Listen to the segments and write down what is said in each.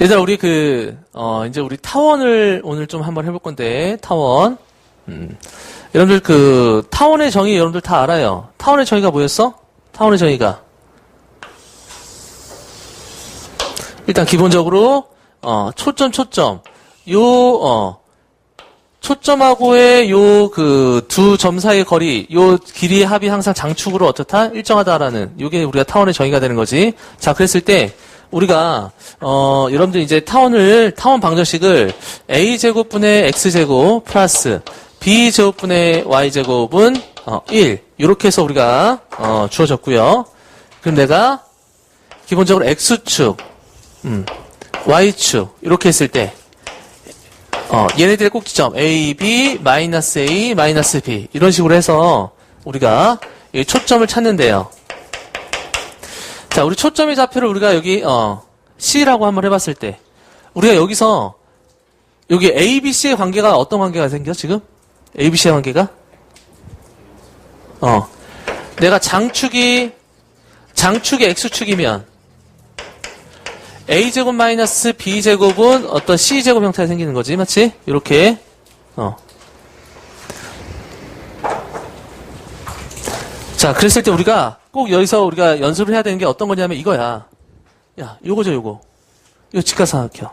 얘들아, 우리 그, 어, 이제 우리 타원을 오늘 좀 한번 해볼 건데, 타원. 음. 여러분들 그, 타원의 정의 여러분들 다 알아요. 타원의 정의가 뭐였어? 타원의 정의가. 일단 기본적으로, 어, 초점, 초점. 요, 어, 초점하고의 요 그 두 점 사이의 거리, 요 길이의 합이 항상 장축으로 어떻다? 일정하다라는 요게 우리가 타원의 정의가 되는 거지. 자, 그랬을 때 우리가 어 여러분들 이제 타원을 타원 방정식을 a 제곱분의 x 제곱 플러스 b 제곱분의 y 제곱은 어, 1 이렇게 해서 우리가 어, 주어졌고요. 그럼 내가 기본적으로 x축, 음, y축 이렇게 했을 때 어, 얘네들의 꼭지점 A, B, 마이너스 A, 마이너스 B 이런 식으로 해서 우리가 이 초점을 찾는데요. 자, 우리 초점의 좌표를 우리가 여기 어, C라고 한번 해봤을 때 우리가 여기서 여기 A, B, C의 관계가 어떤 관계가 생겨 지금? A, B, C의 관계가? 어, 내가 장축이 장축이 X축이면 a제곱 마이너스 b제곱은 어떤 c제곱 형태가 생기는 거지, 맞지? 이렇게 어. 자, 그랬을 때 우리가 꼭 여기서 우리가 연습을 해야 되는 게 어떤 거냐면 이거야. 야, 요거죠, 요거. 요 직각삼각형.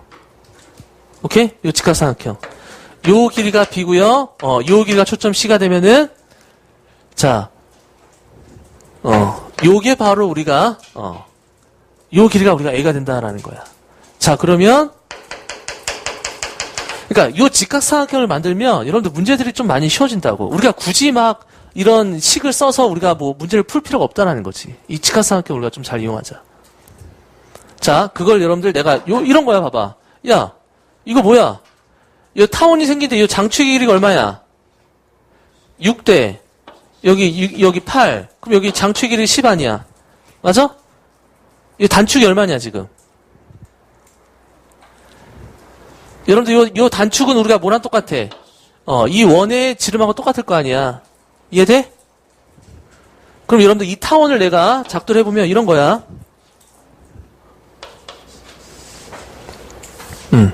오케이? 요 직각삼각형. 요 길이가 b고요. 어, 요 길이가 초점 c가 되면은 자, 어, 요게 바로 우리가 어, 요 길이가 우리가 a가 된다라는 거야. 자, 그러면 그러니까 요 직각삼각형을 만들면 여러분들 문제들이 좀 많이 쉬워진다고. 우리가 굳이 막 이런 식을 써서 우리가 뭐 문제를 풀 필요가 없다라는 거지. 이 직각삼각형 우리가 좀 잘 이용하자. 자, 그걸 여러분들 내가 요 이런 거야, 봐봐. 야, 이거 뭐야? 이 타원이 생긴데 이 장축의 길이가 얼마야? 6대. 여기 6, 여기 8. 그럼 여기 장축의 길이 10 아니야? 맞아? 이 단축이 얼마냐 지금? 여러분들 요, 요 단축은 우리가 뭐랑 똑같아? 어, 이 원의 지름하고 똑같을 거 아니야. 이해돼? 그럼 여러분들 이 타원을 내가 작도를 해보면 이런 거야. 음.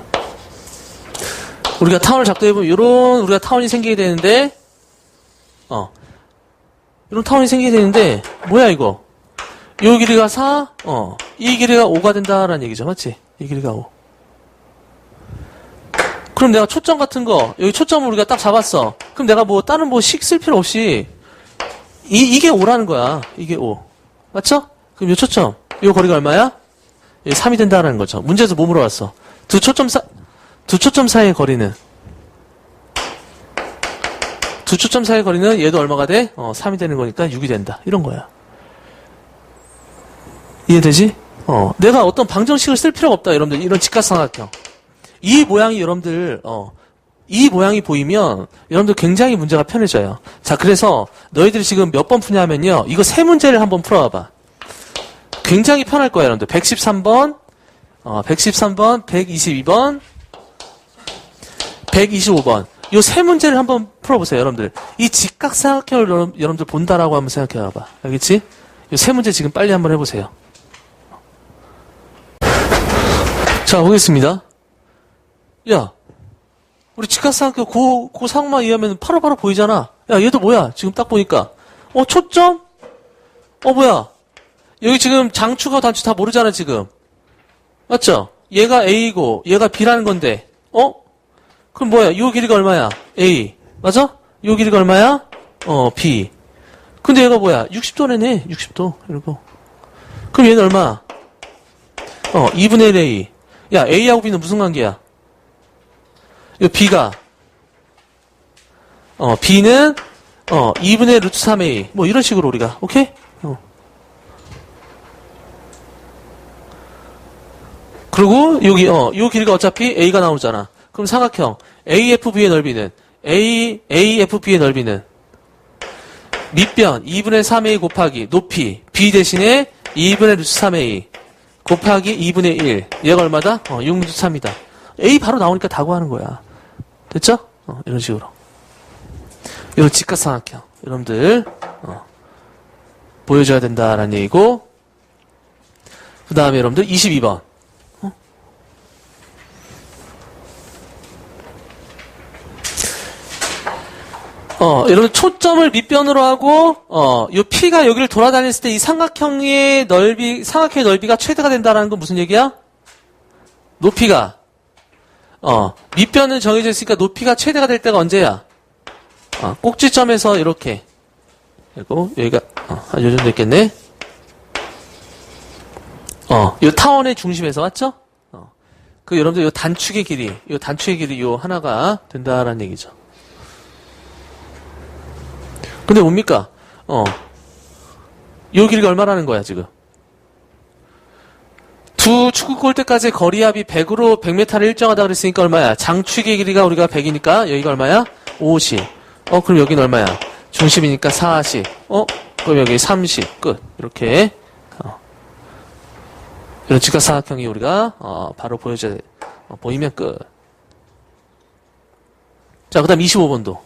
우리가 타원을 작도해보면 이런 우리가 타원이 생기게 되는데, 어, 이런 타원이 생기게 되는데, 뭐야 이거? 요 길이가 4, 어, 이 길이가 5가 된다라는 얘기죠. 맞지? 이 길이가 5. 그럼 내가 초점 같은 거, 여기 초점을 우리가 딱 잡았어. 그럼 내가 뭐 다른 뭐 식 쓸 필요 없이, 이, 이게 5라는 거야. 이게 5. 맞죠? 그럼 요 초점, 요 거리가 얼마야? 여기 3이 된다라는 거죠. 문제에서 뭐 물어봤어? 두 초점 사, 두 초점 사이의 거리는? 두 초점 사이의 거리는 얘도 얼마가 돼? 어, 3이 되는 거니까 6이 된다. 이런 거야. 이해되지? 어, 내가 어떤 방정식을 쓸 필요가 없다, 여러분들. 이런 직각삼각형. 이 모양이 여러분들, 어, 이 모양이 보이면 여러분들 굉장히 문제가 편해져요. 자, 그래서 너희들이 지금 몇 번 푸냐면요. 이거 세 문제를 한번 풀어봐봐. 굉장히 편할 거예요, 여러분들. 113번, 어, 113번, 122번, 125번. 요 세 문제를 한번 풀어보세요, 여러분들. 이 직각삼각형을 여러분, 여러분 들 본다라고 한번 생각해봐봐. 알겠지? 요 세 문제 지금 빨리 한번 해보세요. 자, 보겠습니다. 야, 우리 직각삼각형 고, 고 상만 이해하면 바로바로 보이잖아. 야, 얘도 뭐야? 지금 딱 보니까. 어, 초점? 어, 뭐야? 여기 지금 장축하고 단축 다 모르잖아, 지금. 맞죠? 얘가 A고, 얘가 B라는 건데. 어? 그럼 뭐야? 요 길이가 얼마야? A. 맞아? 요 길이가 얼마야? 어, B. 근데 얘가 뭐야? 60도네네. 60도. 이러고. 그럼 얘는 얼마? 어, 2분의 1 A. 야, A하고 B는 무슨 관계야? 이 B가, 어, B는, 어, 2분의 루트 3A. 뭐, 이런 식으로 우리가, 오케이? 어. 그리고, 여기, 어, 요 길이가 어차피 A가 나오잖아. 그럼 삼각형, AFB의 넓이는, A, AFB의 넓이는, 밑변, 2분의 3A 곱하기, 높이, B 대신에 2분의 루트 3A. 곱하기 2분의 1. 얘가 얼마다? 어, 6루트 3이다. A 바로 나오니까 다구하는 거야. 됐죠? 어, 이런 식으로. 이런 직각삼각형. 여러분들 어, 보여줘야 된다라는 얘기고 그 다음에 여러분들 22번 어? 어, 여러분 초점을 밑변으로 하고 어, 요 P가 여기를 돌아다녔을 때 이 삼각형의 넓이, 삼각형의 넓이가 최대가 된다라는 건 무슨 얘기야? 높이가 어, 밑변은 정해져 있으니까 높이가 최대가 될 때가 언제야? 어, 꼭지점에서 이렇게 그리고 여기가 어, 한요 정도 있겠네. 어, 요 타원의 중심에서 맞죠? 어. 그 여러분들 요 단축의 길이, 요 단축의 길이 요 하나가 된다라는 얘기죠. 근데 뭡니까? 어. 요 길이가 얼마라는 거야, 지금? 두 축구 골대까지 거리 합이 100으로 100m를 일정하다 그랬으니까 얼마야? 장축의 길이가 우리가 100이니까 여기가 얼마야? 50. 어, 그럼 여기는 얼마야? 중심이니까 40. 어? 그럼 여기 30. 끝. 이렇게. 어. 이런 직각삼각형이 우리가 어, 바로 보여져 어, 보이면 끝. 자, 그 다음 25번도.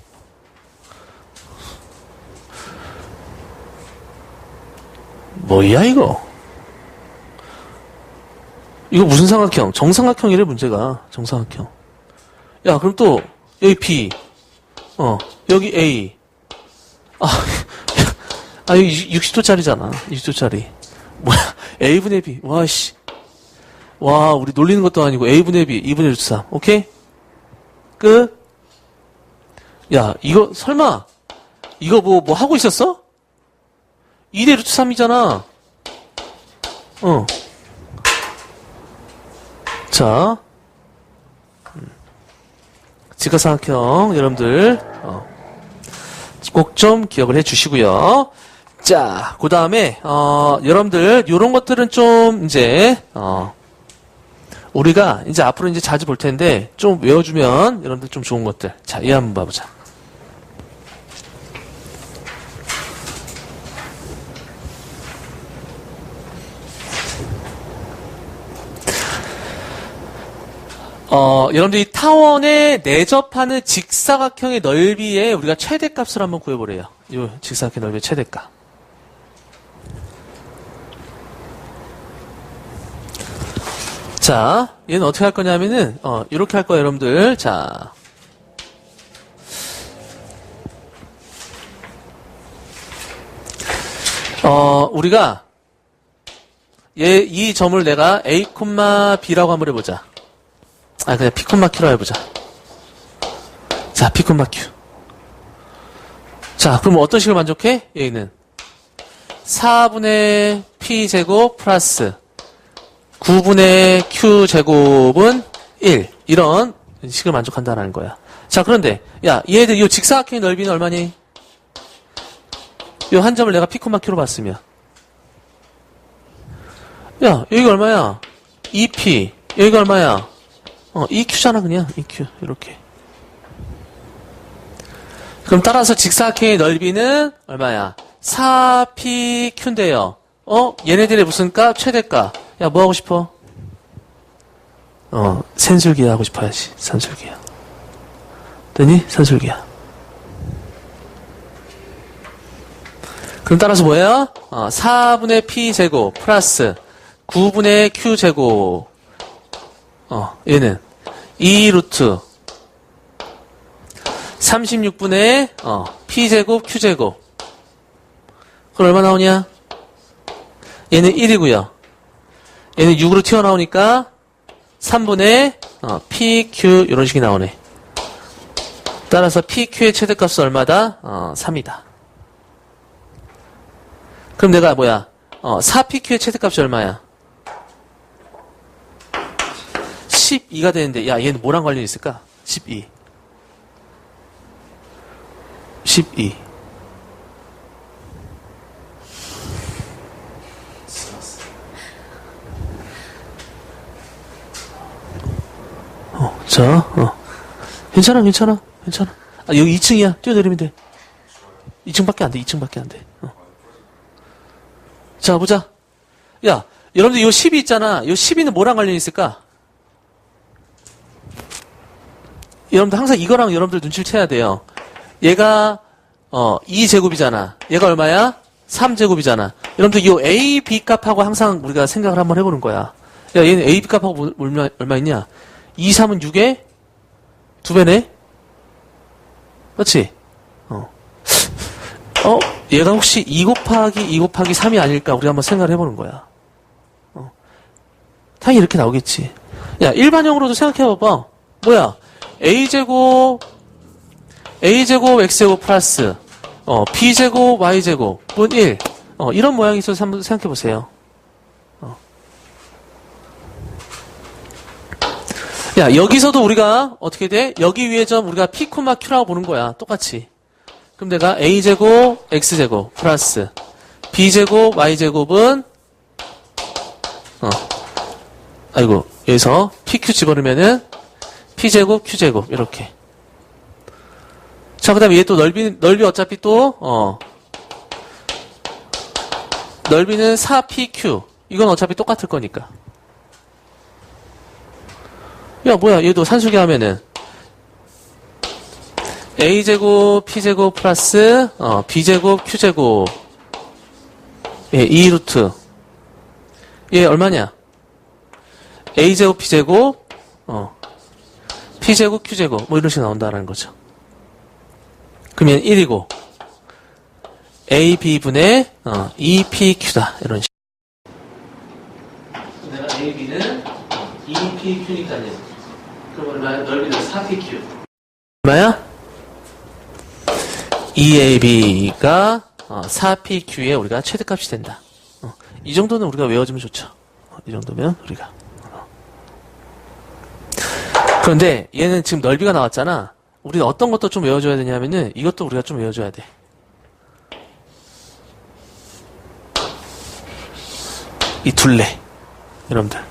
뭐야 이거? 이거 무슨 삼각형? 정삼각형이래 문제가. 정삼각형. 야, 그럼 또 여기 B. 어, 여기 A. 아, 아 여기 60도짜리잖아. 60도짜리. 뭐야? A분의 B. 와, 씨. 와, 우리 놀리는 것도 아니고 A분의 B, 2분의 루트 3. 오케이? 끝. 야, 이거 설마 이거 뭐뭐 하고 있었어? 2대 루트 3이잖아. 어. 자. 음. 직각삼각형 여러분들 어. 꼭좀 기억을 해 주시고요. 자, 그 다음에, 어, 여러분들, 요런 것들은 좀, 이제, 어, 우리가 이제 앞으로 이제 자주 볼 텐데, 좀 외워주면, 여러분들 좀 좋은 것들. 자, 이 한번 봐보자. 어, 여러분들 이 타원에 내접하는 직사각형의 넓이에 우리가 최대값을 한번 구해보래요. 이 직사각형 넓이의 최대값. 자, 얘는 어떻게 할 거냐면은, 어, 이렇게 할 거예요, 여러분들. 자. 어, 우리가, 얘, 이 점을 내가 A, B라고 한번 해보자. 아, 그냥 P, Q로 해보자. 자, P, Q. 자, 그럼 어떤 식으로 만족해? 얘는 4분의 P제곱 플러스 9분의 Q제곱은 1. 이런 식을 만족한다는 거야. 자, 그런데, 야, 얘들, 이 직사각형의 넓이는 얼마니? 이 한 점을 내가 피코마 Q로 봤으면. 야, 여기가 얼마야? 2P. 여기가 얼마야? 어, EQ잖아, 그냥. EQ. 이렇게. 그럼 따라서 직사각형의 넓이는 얼마야? 4PQ인데요. 어? 얘네들의 무슨 값? 최대값. 야, 뭐 하고 싶어? 어, 산술기야 하고 싶어야지. 산술기야. 되니? 산술기야. 그럼 따라서 뭐예요? 어, 4분의 P제곱 플러스 9분의 Q제곱. 어, 얘는 2 루트 36분의 어, P제곱 Q제곱. 그럼 얼마 나오냐? 얘는 1이고요. 얘는 6으로 튀어나오니까 3분의 어, PQ 이런 식이 나오네. 따라서 PQ의 최대값은 얼마다? 어, 3이다. 그럼 내가 뭐야? 어, 4PQ의 최대값이 얼마야? 12가 되는데 야 얘는 뭐랑 관련이 있을까? 12. 12. 어, 자, 어. 괜찮아, 괜찮아, 괜찮아. 아, 여기 2층이야. 뛰어내리면 돼. 2층밖에 안 돼, 2층밖에 안 돼. 어. 자, 보자. 야, 여러분들 요 10이 있잖아. 요 12는 뭐랑 관련이 있을까? 여러분들 항상 이거랑 여러분들 눈치를 채야 돼요. 얘가, 어, 2제곱이잖아. 얘가 얼마야? 3제곱이잖아. 여러분들 요 A, B 값하고 항상 우리가 생각을 한번 해보는 거야. 야, 얘는 A, B 값하고 뭐- 얼마, 얼마 있냐? 2, 3은 6에 두 배네? 그렇지? 어. 어, 얘가 혹시 2 곱하기 2 곱하기 3이 아닐까? 우리 한번 생각을 해보는 거야. 어. 당연히 이렇게 나오겠지. 야, 일반형으로도 생각해봐봐. 뭐야? A제곱, a제곱, x제곱 플러스, 어, b제곱, y제곱 분 1. 어, 이런 모양이 있어서 한번 생각해 보세요. 어. 야, 여기서도 우리가 어떻게 돼? 여기 위에 점 우리가 p, q라고 보는 거야. 똑같이. 그럼 내가 a제곱, x제곱 플러스 b제곱, y제곱은 어. 아이고, 여기서 pq 집어넣으면은 p제곱, q제곱 이렇게. 자, 그 다음에 얘 또 넓이, 넓이 어차피 또, 어. 넓이는 4pq. 이건 어차피 똑같을 거니까. 야, 뭐야, 얘도 산수기 하면은. a제곱, p제곱 플러스, 어, b제곱, q제곱. 예, 2루트. 얘 얼마냐? a제곱, b제곱, 어, p제곱, q제곱. 뭐 이런 식으로 나온다라는 거죠. 그러면 1이고, a, b분의, 어, 2pq다. 이런 식. 내가 a, b는 2pq니까요. 그럼 얼마야? 넓이는 4pq. 얼마야? 2ab가 어, 4pq에 우리가 최대값이 된다. 어, 이 정도는 우리가 외워주면 좋죠. 어, 이 정도면 우리가. 어. 그런데 얘는 지금 넓이가 나왔잖아. 우리는 어떤 것도 좀 외워줘야 되냐면은 이것도 우리가 좀 외워줘야 돼. 이 둘레. 여러분들.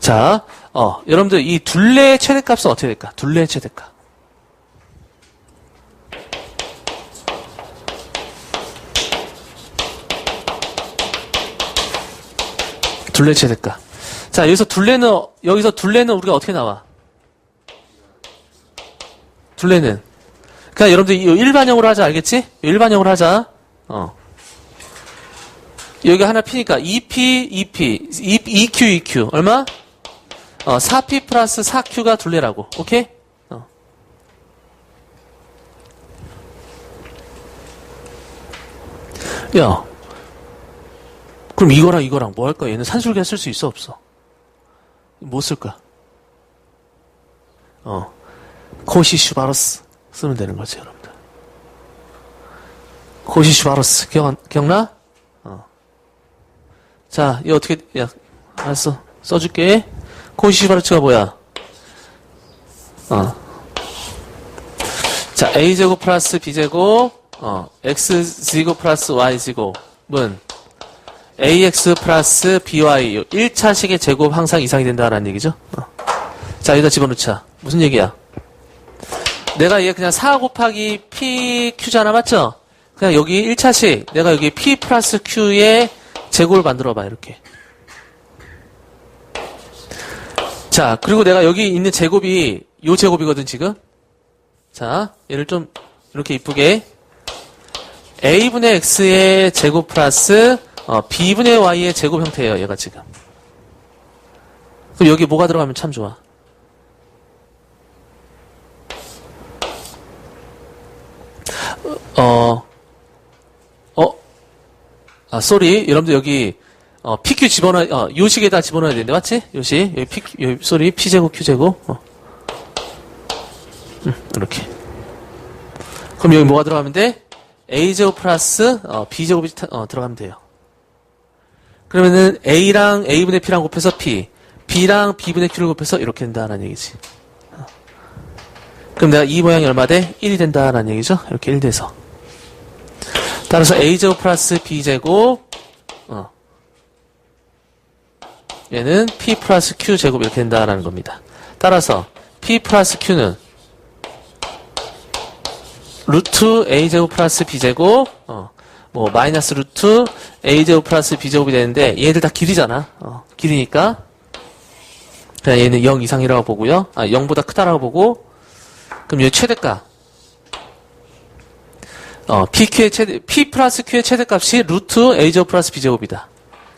자, 어, 여러분들 이 둘레의 최대값은 어떻게 될까? 둘레의 최대값. 둘레 최대값. 자, 여기서 둘레는, 여기서 둘레는 우리가 어떻게 나와? 둘레는. 그냥 여러분들 이 일반형으로 하자, 알겠지? 일반형으로 하자. 어. 여기 하나 P니까 2P, 2P, 2Q, 2Q. 얼마? 어, 4P 플러스 4Q가 둘레라고. 오케이? 어. 야. 그럼 이거랑 이거랑 뭐 할까? 얘는 산술계 쓸 수 있어, 없어? 뭐 쓸까? 어. 코시 슈바로스 쓰면 되는 거지, 여러분들. 코시 슈바로스. 기억, 기억나? 어. 자, 이거 어떻게, 야, 알았어. 써줄게. 코시 슈바로스가 뭐야? 어. 자, a제곱 플러스 b제곱, 어, x제곱 플러스 y제곱은 ax 플러스 by 1차식의 제곱 항상 이상이 된다라는 얘기죠. 어. 자, 여기다 집어넣자. 무슨 얘기야? 내가 얘 그냥 4 곱하기 p q잖아, 맞죠? 그냥 여기 1차식, 내가 여기 p 플러스 q의 제곱을 만들어봐, 이렇게. 자, 그리고 내가 여기 있는 제곱이 요 제곱이거든, 지금. 자, 얘를 좀 이렇게 이쁘게 a분의 x의 제곱 플러스 어, b분의 y의 제곱 형태예요, 얘가 지금. 그럼 여기 뭐가 들어가면 참 좋아? 어, 어, 아, 쏘리. 여러분들 여기, 어, PQ 집어넣어, 어, 요식에다 집어넣어야 되는데, 맞지? 요식. 여기 P, 여기, 쏘리. P제곱, Q제곱. 어. 음, 이렇게. 그럼 여기 뭐가 들어가면 돼? A제곱 플러스, 어, B제곱이 어, 들어가면 돼요. 그러면은 A랑 A분의 P랑 곱해서 P, B랑 B분의 Q를 곱해서 이렇게 된다라는 얘기지. 어. 그럼 내가 이 모양이 얼마 돼? 1이 된다라는 얘기죠? 이렇게 1 돼서. 따라서 A제곱 플러스 B제곱, 어. 얘는 P 플러스 Q제곱 이렇게 된다라는 겁니다. 따라서 P 플러스 Q는 루트 A제곱 플러스 B제곱, 어. 뭐 마이너스 루트 a제곱 플러스 b제곱이 되는데 얘들 다 길이잖아. 어, 길이니까 그냥 얘는 0 이상이라고 보고요. 아 0보다 크다라고 보고 그럼 얘 최대값 어, PQ의 최대, P 플러스 Q의 최대값이 루트 A제곱 플러스 B제곱이다.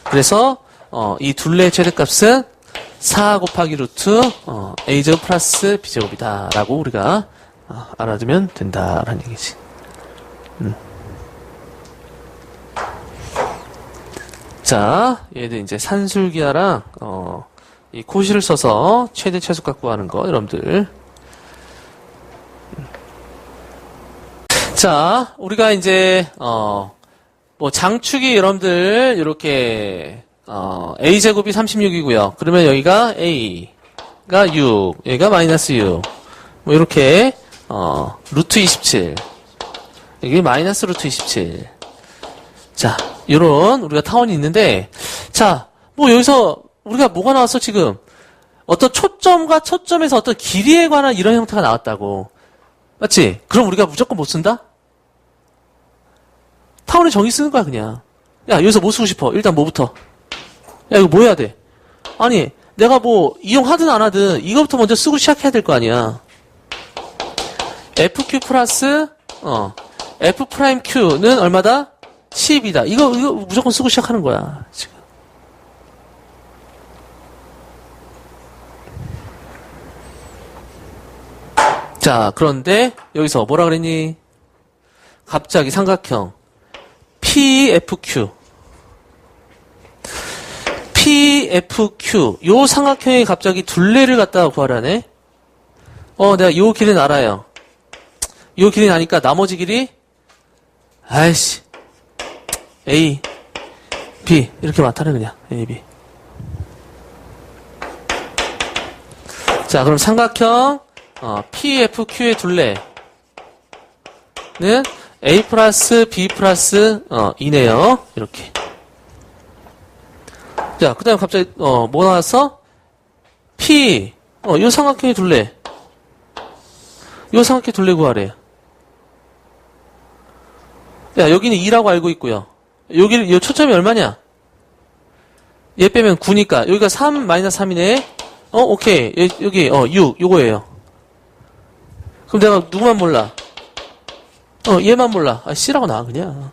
그래서, 어, 이 둘레의 최대값은 4 곱하기 루트, 어, A제곱 플러스 B제곱이다. 라고 우리가, 어, 알아두면 된다라는 얘기지. 음. 자, 얘들 이제 산술기하랑 어, 이 코시를 써서 최대 최소값 구하는 거 여러분들. 자, 우리가 이제 어, 뭐 장축이 여러분들 이렇게 어, a 제곱이 36이고요. 그러면 여기가 a가 6, 여기가 마이너스 6. 뭐 이렇게 어, 루트 27. 여기 마이너스 루트 27. 자, 요런 우리가 타원이 있는데 자, 뭐 여기서 우리가 뭐가 나왔어 지금? 어떤 초점과 초점에서 어떤 길이에 관한 이런 형태가 나왔다고. 맞지? 그럼 우리가 무조건 못 쓴다? 타원의 정의 쓰는 거야 그냥. 야 여기서 뭐 쓰고 싶어? 일단 뭐부터? 야 이거 뭐 해야 돼? 아니 내가 뭐 이용하든 안 하든 이거부터 먼저 쓰고 시작해야 될 거 아니야. FQ 플러스 어 F 프라임 Q는 얼마다? 10이다. 이거 이거 무조건 쓰고 시작하는 거야. 지금. 자, 그런데 여기서 뭐라 그랬니? 갑자기 삼각형 PFQ PFQ 요 삼각형이 갑자기 둘레를 갖다가 구하라네. 어, 내가 요 길이는 알아요. 요 길이 나니까 나머지 길이 아이씨 A B. 이렇게 많다네 그냥. A B. 자 그럼 삼각형 어, PFQ의 둘레는 A 플러스 B 플러스 어, 2네요. 이렇게. 자그 다음에 갑자기 어, 뭐 나왔어? P. 어, 요 삼각형의 둘레. 요 삼각형 둘레 구하래. 야, 여기는 2라고 알고 있고요. 여기, 요 초점이 얼마냐? 얘 빼면 9니까. 여기가 3, 마이너스 3이네. 어, 오케이. 여, 여기, 어, 6, 요거예요. 그럼 내가 누구만 몰라? 어, 얘만 몰라. 아, C라고 나와, 그냥.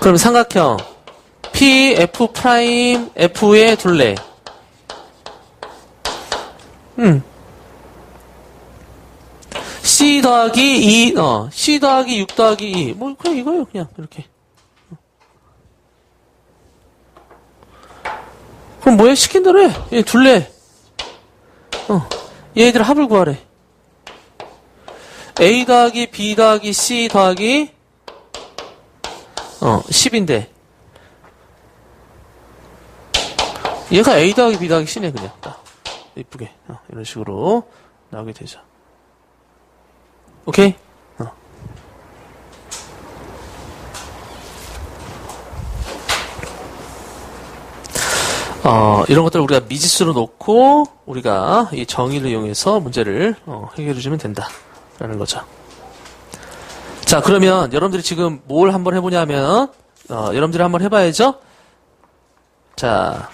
그럼 삼각형. P, F 프라임, F의 둘레. 음. C 더하기 2, 어, C 더하기 6 더하기 2. 뭐, 그냥 이거예요, 그냥, 이렇게. 그럼 뭐해? 시킨 대로 해. 얘 둘레. 어, 얘들 합을 구하래. A 더하기 B 더하기 C 더하기, 어, 10인데. 얘가 A 더하기 B 더하기 C네, 그냥. 딱. 이쁘게. 어, 이런 식으로 나오게 되죠. 오케이? 어. 어, 이런 것들을 우리가 미지수로 놓고 우리가 이 정의를 이용해서 문제를 어, 해결해 주면 된다라는 거죠. 자, 그러면 여러분들이 지금 뭘 한번 해보냐면 어, 여러분들이 한번 해봐야죠. 자,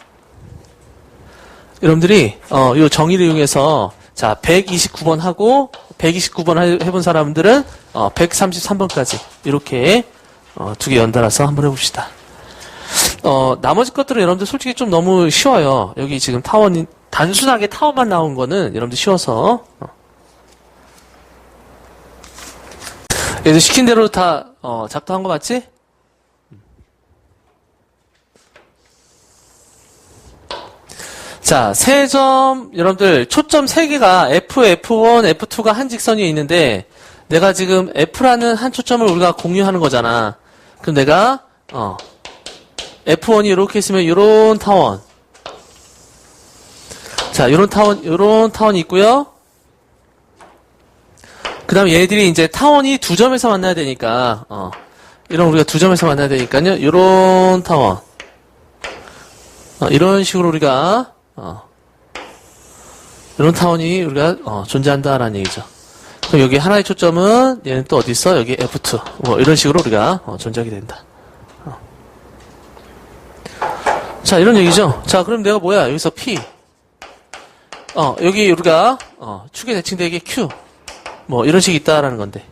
여러분들이 어, 이 정의를 이용해서 자 129번 하고 129번 해본 사람들은 어, 133번까지 이렇게 어, 두 개 연달아서 한번 해봅시다. 어, 나머지 것들은 여러분들 솔직히 좀 너무 쉬워요. 여기 지금 타원 단순하게 타원만 나온 거는 여러분들 쉬워서 어. 얘들 시킨 대로 다 어, 작동한 거 맞지? 자, 세 점, 여러분들, 초점 세 개가 F, F1, F2가 한 직선이 있는데, 내가 지금 F라는 한 초점을 우리가 공유하는 거잖아. 그럼 내가, 어, F1이 이렇게 있으면, 요런 타원. 자, 요런 타원, 요런 타원이 있고요. 그 다음 얘들이 이제 타원이 두 점에서 만나야 되니까, 어, 이런 우리가 두 점에서 만나야 되니까요. 요런 타원. 어, 이런 식으로 우리가, 어, 이런 타원이 우리가 어, 존재한다라는 얘기죠. 그럼 여기 하나의 초점은 얘는 또 어디 있어? 여기 F2. 뭐 이런 식으로 우리가 어, 존재하게 된다. 어. 자 이런 얘기죠. 자 그럼 내가 뭐야? 여기서 P. 어 여기 우리가 어, 축의 대칭대기 Q. 뭐 이런 식이 있다라는 건데.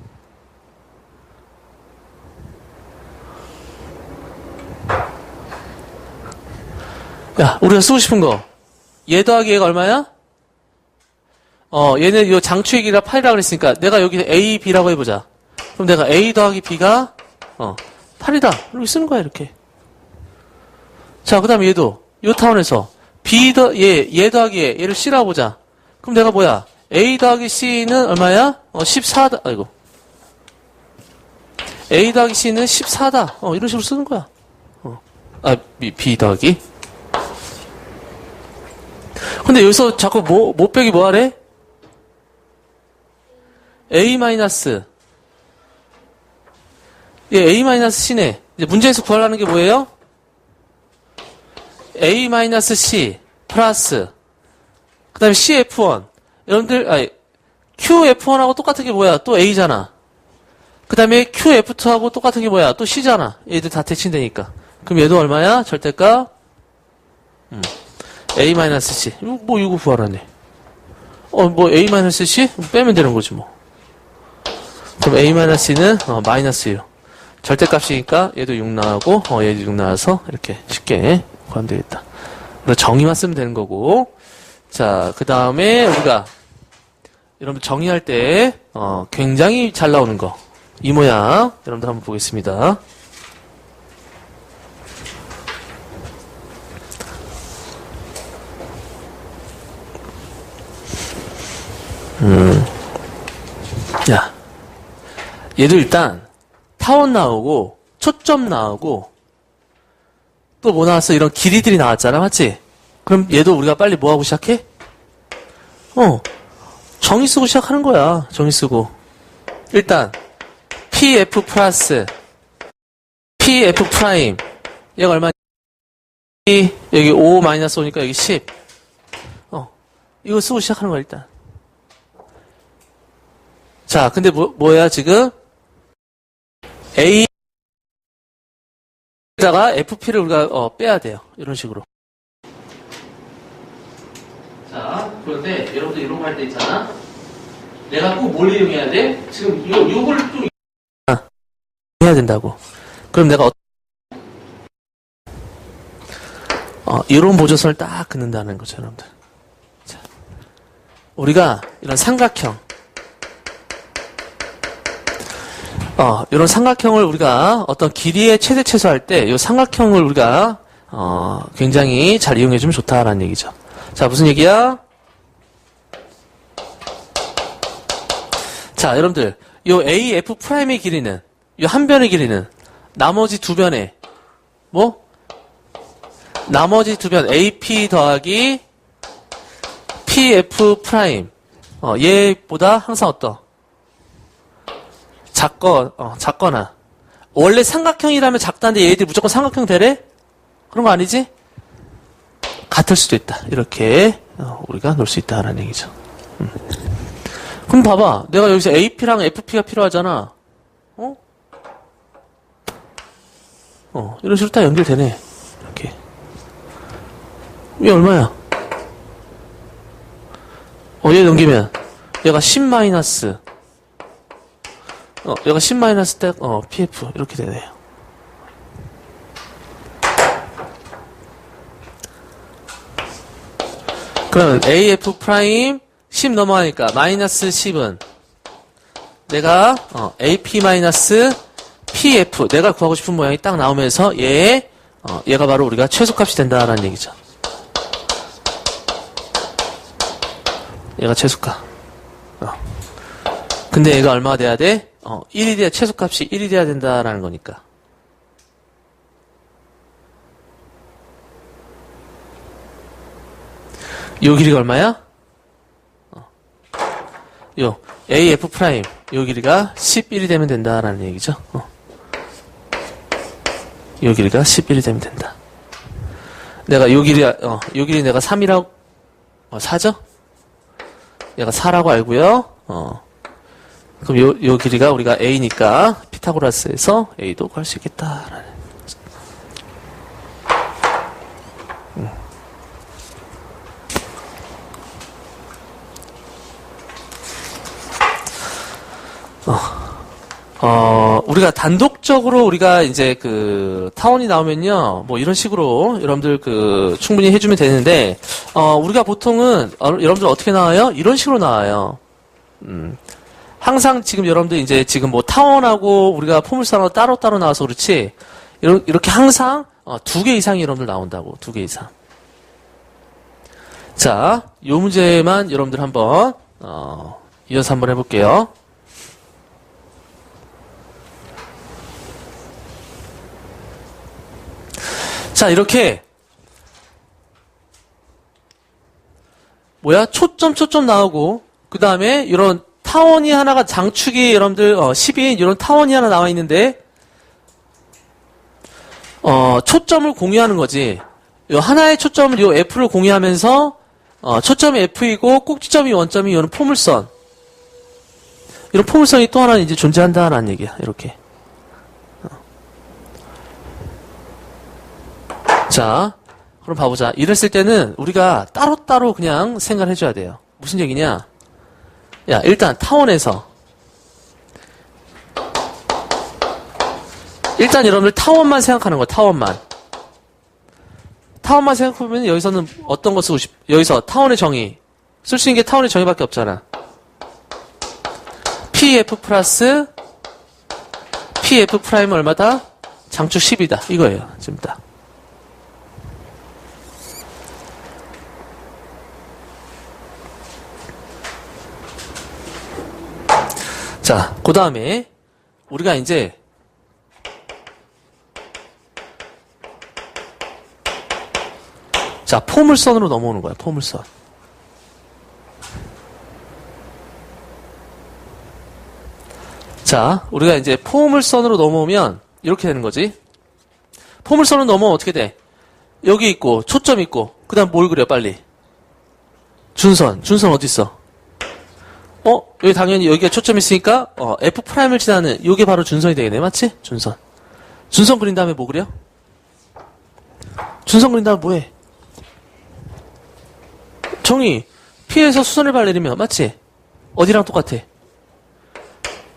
야 우리가 쓰고 싶은 거. 얘 더하기 얘가 얼마야? 어, 얘는 요 장추의 길이가 8이라고 그랬으니까 내가 여기 A, B라고 해보자. 그럼 내가 A 더하기 B가, 어, 8이다. 이렇게 쓰는 거야, 이렇게. 자, 그 다음에 얘도, 요 타원에서 B 더, 얘, 얘 더하기 얘, 얘를 C라고 보자. 그럼 내가 뭐야? A 더하기 C는 얼마야? 어, 14다. 아이고. A 더하기 C는 14다. 어, 이런 식으로 쓰는 거야. 어. 아, B, B 더하기. 근데 여기서 자꾸 뭐, 못 빼기 뭐 하래? A 마이너스. 예, A 마이너스 C네. 이제 문제에서 구하라는 게 뭐예요? A 마이너스 C 플러스 그 다음에 CF1 여러분들 아니 QF1하고 똑같은 게 뭐야? 또 A잖아 그 다음에 QF2하고 똑같은 게 뭐야? 또 C잖아 얘들 다 대칭되니까 그럼 얘도 얼마야? 절대값 음. A 마이너스 C 이거 뭐 이거 구하라네 어 뭐 A 마이너스 C? 빼면 되는 거지 뭐 그럼 A 마이너스 C는 어, 마이너스 1 절대값이니까 얘도 6 나오고 어, 얘도 6 나와서 이렇게 쉽게 구하면 되겠다. 그래서 정의만 쓰면 되는 거고 자 그 다음에 우리가 여러분들 정의할 때 어, 굉장히 잘 나오는 거 이 모양 여러분들 한번 보겠습니다. 음. 야, 얘도 일단 타원 나오고 초점 나오고 또 뭐 나왔어? 이런 길이들이 나왔잖아, 맞지? 그럼 얘도 우리가 빨리 뭐 하고 시작해? 어, 정의 쓰고 시작하는 거야. 정의 쓰고. 일단 PF 플러스 PF 프라임 얘가 얼마? 여기 5 마이너스 5니까 여기 10. 어, 이거 쓰고 시작하는 거야 일단. 자, 근데 뭐, 뭐야 지금? A 에다가 FP를 우리가 어, 빼야 돼요. 이런 식으로. 자, 그런데 여러분들 이런 거 할 때 있잖아. 내가 꼭 뭘 이용해야 돼? 지금 요, 요걸 좀 아, 해야 된다고. 그럼 내가 어, 어 이런 보조선을 딱 긋는다는 거죠, 여러분들. 자, 우리가 이런 삼각형 어, 이런 삼각형을 우리가 어떤 길이의 최대 최소 할 때, 이 삼각형을 우리가, 어, 굉장히 잘 이용해 주면 좋다라는 얘기죠. 자, 무슨 얘기야? 자, 여러분들, 이 AF 프라임의 길이는, 이 한 변의 길이는, 나머지 두 변의, 뭐? 나머지 두 변, AP 더하기 PF 프라임. 어, 얘보다 항상 어떠? 작거, 어, 작거나. 원래 삼각형이라면 작다는데 얘들이 무조건 삼각형 되래? 그런 거 아니지? 같을 수도 있다. 이렇게 어, 우리가 놓을 수 있다라는 얘기죠. 음. 그럼 봐봐. 내가 여기서 AP랑 FP가 필요하잖아. 어? 어, 이런 식으로 딱 연결되네. 이렇게. 얘 얼마야? 어, 얘 넘기면 얘가 10 마이너스 어, 얘가 10 마이너스 때, 어, PF. 이렇게 되네요. 그러면 AF 프라임 10 넘어가니까 마이너스 10은 내가, 어, AP 마이너스 PF. 내가 구하고 싶은 모양이 딱 나오면서 얘, 어, 얘가 바로 우리가 최소값이 된다라는 얘기죠. 얘가 최소값. 어. 근데 얘가 얼마가 돼야 돼? 어, 1이 돼야, 최소값이 1이 돼야 된다라는 거니까. 요 길이가 얼마야? 어. 요, AF 프라임. 요 길이가 11이 되면 된다라는 얘기죠. 어. 요 길이가 11이 되면 된다. 내가 요 길이, 어, 요 길이 내가 3이라고, 어, 4죠? 얘가 4라고 알고요. 어. 그럼 요, 요 길이가 우리가 A니까 피타고라스에서 A도 구할 수 있겠다라는. 음. 어, 어, 우리가 단독적으로 우리가 이제 그 타원이 나오면요, 뭐 이런 식으로 여러분들 그 충분히 해주면 되는데, 어, 우리가 보통은 어, 여러분들 어떻게 나와요? 이런 식으로 나와요. 음. 항상 지금 여러분들 이제 지금 뭐 타원하고 우리가 포물선하고 따로따로 나와서 그렇지, 이렇게 항상 어, 두개 이상이 여러분들 나온다고. 두 개 이상. 자, 요 문제만 여러분들 한번, 어, 이어서 한번 해볼게요. 자, 이렇게, 뭐야? 초점, 초점 나오고, 그 다음에 이런 타원이 하나가 장축이 여러분들, 어, 10인 이런 타원이 하나 나와 있는데, 어, 초점을 공유하는 거지. 요 하나의 초점을 요 F를 공유하면서, 어, 초점이 F이고, 꼭지점이 원점이 요는 포물선. 이런 포물선이 또 하나 이제 존재한다라는 얘기야, 이렇게. 자, 그럼 봐보자. 이랬을 때는 우리가 따로따로 그냥 생각을 해줘야 돼요. 무슨 얘기냐? 야, 일단 타원에서. 일단 여러분들 타원만 생각하는 거야, 타원만. 타원만 생각해보면 여기서는 어떤 거 쓰고 싶, 여기서 타원의 정의. 쓸 수 있는 게 타원의 정의밖에 없잖아. PF 플러스 PF 프라임 얼마다? 장축 10이다. 이거예요. 지금 딱. 자, 그 다음에, 우리가 이제, 자, 포물선으로 넘어오는 거야, 포물선. 자, 우리가 이제 포물선으로 넘어오면, 이렇게 되는 거지. 포물선으로 넘어오면 어떻게 돼? 여기 있고, 초점 있고, 그 다음 뭘 그려, 빨리? 준선. 준선 어디 있어? 어? 여기 당연히 여기가 초점 있으니까 어, F 프라임을 지나는 이게 바로 준선이 되겠네 맞지? 준선 준선 그린 다음에 뭐 그려? 준선 그린 다음에 뭐 해? 정이 P에서 수선을 발내리면 맞지? 어디랑 똑같아?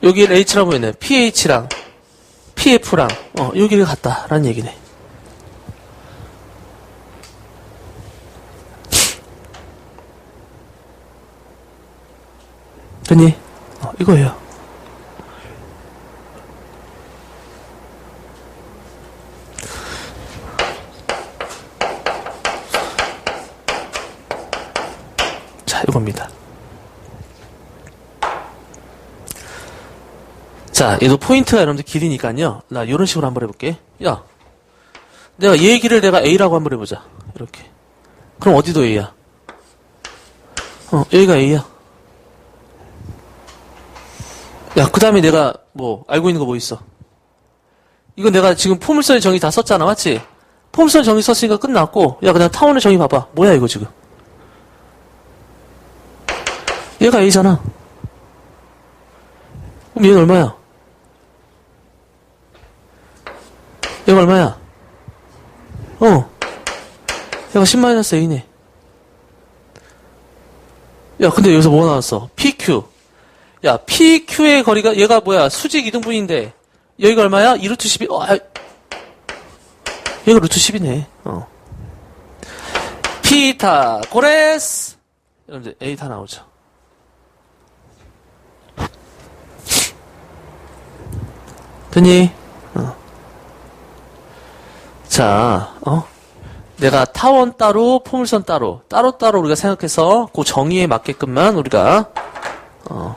여기 H라고 했네 PH랑 PF랑 어 여기를 같다라는 얘기네 됐니? 어, 이거예요. 자, 이겁니다. 자, 얘도 포인트가 여러분들 길이니까요. 나 이런 식으로 한번 해볼게. 야, 내가 얘 길을 내가 A라고 한번 해보자. 이렇게. 그럼 어디도 A야? 어, 여기가 A야. 야, 그 다음에 내가 뭐 알고 있는 거 뭐 있어? 이건 내가 지금 포물선의 정의 다 썼잖아, 맞지? 포물선 정의 썼으니까 끝났고, 야, 그냥 타원의 정의 봐봐. 뭐야, 이거 지금? 얘가 A잖아. 그럼 얘는 얼마야? 얘가 얼마야? 어. 얘가 10-A네. 야, 근데 여기서 뭐가 나왔어? PQ. 야, PQ의 거리가, 얘가 뭐야, 수직 이등분인데, 여기가 얼마야? 2 루트 12, 어, 아, 얘가 루트 10이네, 어. 피타, 고레스! 여러분들, A 다 나오죠. 됐니? 어. 자, 어? 내가 타원 따로, 포물선 따로, 따로따로 우리가 생각해서 그 정의에 맞게끔만 우리가, 어,